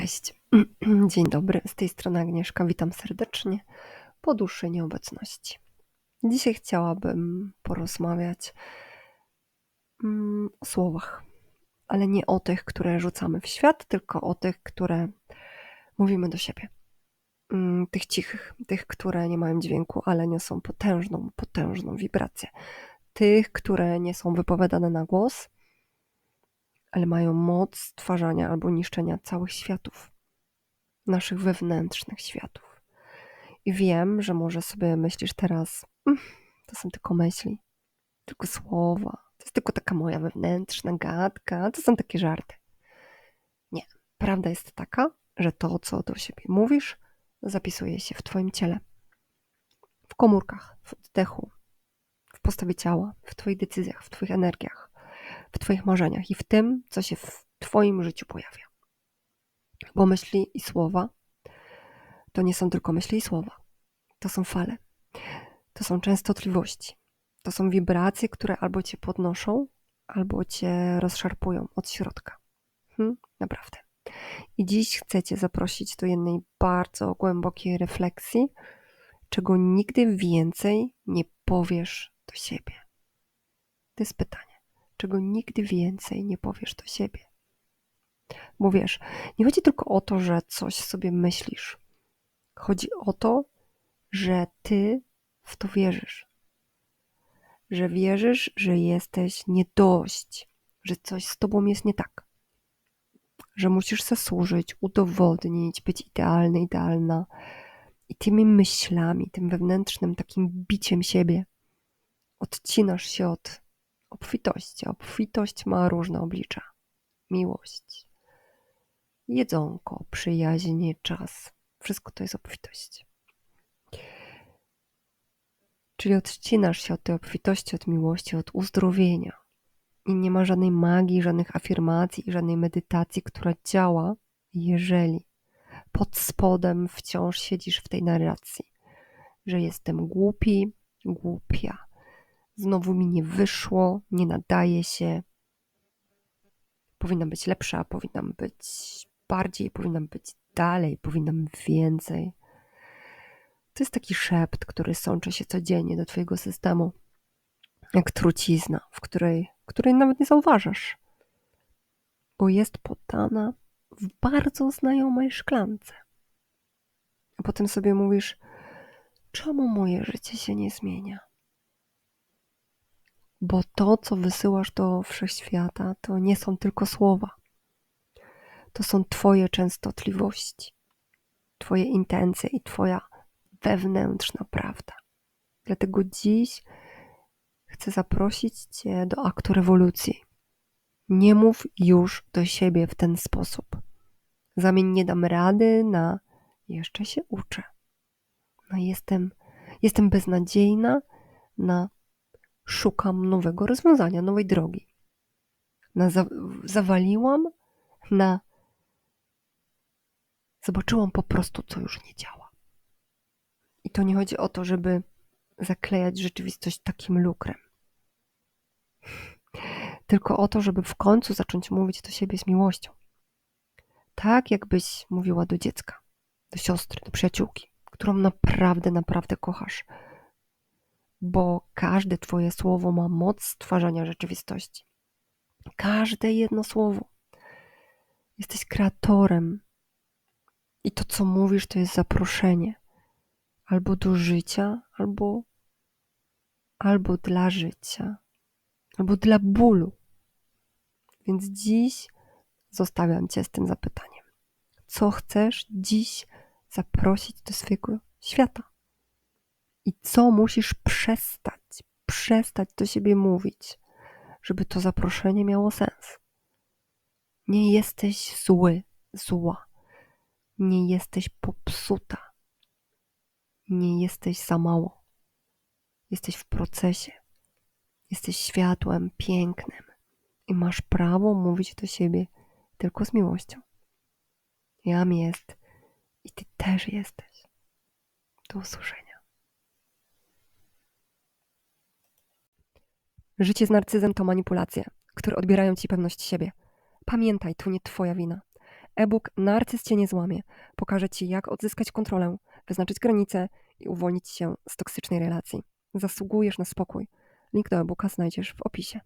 Cześć. Dzień dobry. Z tej strony Agnieszka. Witam serdecznie po dłuższej nieobecności. Dzisiaj chciałabym porozmawiać mm, o słowach, ale nie o tych, które rzucamy w świat, tylko o tych, które mówimy do siebie. Mm, tych cichych, tych, które nie mają dźwięku, ale niosą potężną, potężną wibrację. Tych, które nie są wypowiadane na głos, ale mają moc stwarzania albo niszczenia całych światów, naszych wewnętrznych światów. I wiem, że może sobie myślisz teraz, mm, to są tylko myśli, tylko słowa, to jest tylko taka moja wewnętrzna gadka, to są takie żarty. Nie, prawda jest taka, że to, co do siebie mówisz, zapisuje się w Twoim ciele, w komórkach, w oddechu, w postawie ciała, w Twoich decyzjach, w Twoich energiach w Twoich marzeniach i w tym, co się w Twoim życiu pojawia. Bo myśli i słowa to nie są tylko myśli i słowa. To są fale. To są częstotliwości. To są wibracje, które albo Cię podnoszą, albo Cię rozszarpują od środka. Hmm? Naprawdę. I dziś chcę Cię zaprosić do jednej bardzo głębokiej refleksji, czego nigdy więcej nie powiesz do siebie. To jest pytanie czego nigdy więcej nie powiesz do siebie. Bo wiesz, nie chodzi tylko o to, że coś sobie myślisz. Chodzi o to, że ty w to wierzysz. Że wierzysz, że jesteś nie dość, że coś z tobą jest nie tak. Że musisz zasłużyć, udowodnić, być idealny, idealna. I tymi myślami, tym wewnętrznym takim biciem siebie odcinasz się od obfitości. Obfitość ma różne oblicza. Miłość, jedzonko, przyjaźń, czas. Wszystko to jest obfitość. Czyli odcinasz się od tej obfitości, od miłości, od uzdrowienia. I nie ma żadnej magii, żadnych afirmacji i żadnej medytacji, która działa, jeżeli pod spodem wciąż siedzisz w tej narracji, że jestem głupi, głupia, znowu mi nie wyszło, nie nadaje się. Powinnam być lepsza, powinnam być bardziej, powinnam być dalej, powinnam więcej. To jest taki szept, który sączy się codziennie do Twojego systemu, jak trucizna, w której, której nawet nie zauważasz, bo jest podana w bardzo znajomej szklance. A potem sobie mówisz, czemu moje życie się nie zmienia? Bo to, co wysyłasz do wszechświata, to nie są tylko słowa. To są Twoje częstotliwości, Twoje intencje i Twoja wewnętrzna prawda. Dlatego dziś chcę zaprosić Cię do aktu rewolucji. Nie mów już do siebie w ten sposób. Zamień nie dam rady na jeszcze się uczę. No jestem, jestem beznadziejna na szukam nowego rozwiązania, nowej drogi. Na za zawaliłam, na zobaczyłam po prostu, co już nie działa. I to nie chodzi o to, żeby zaklejać rzeczywistość takim lukrem. Tylko o to, żeby w końcu zacząć mówić do siebie z miłością. Tak, jakbyś mówiła do dziecka, do siostry, do przyjaciółki, którą naprawdę, naprawdę kochasz bo każde Twoje słowo ma moc stwarzania rzeczywistości. Każde jedno słowo. Jesteś kreatorem. I to, co mówisz, to jest zaproszenie albo do życia, albo, albo dla życia, albo dla bólu. Więc dziś zostawiam Cię z tym zapytaniem. Co chcesz dziś zaprosić do swojego świata? I co musisz przestać, przestać do siebie mówić, żeby to zaproszenie miało sens. Nie jesteś zły, zła. Nie jesteś popsuta. Nie jesteś za mało. Jesteś w procesie. Jesteś światłem pięknym i masz prawo mówić do siebie tylko z miłością. Jam jest i ty też jesteś. Do usłyszenia. Życie z narcyzem to manipulacje, które odbierają ci pewność siebie. Pamiętaj, to nie twoja wina. E-book Narcyz cię nie złamie. Pokaże ci, jak odzyskać kontrolę, wyznaczyć granice i uwolnić się z toksycznej relacji. Zasługujesz na spokój. Link do e-booka znajdziesz w opisie.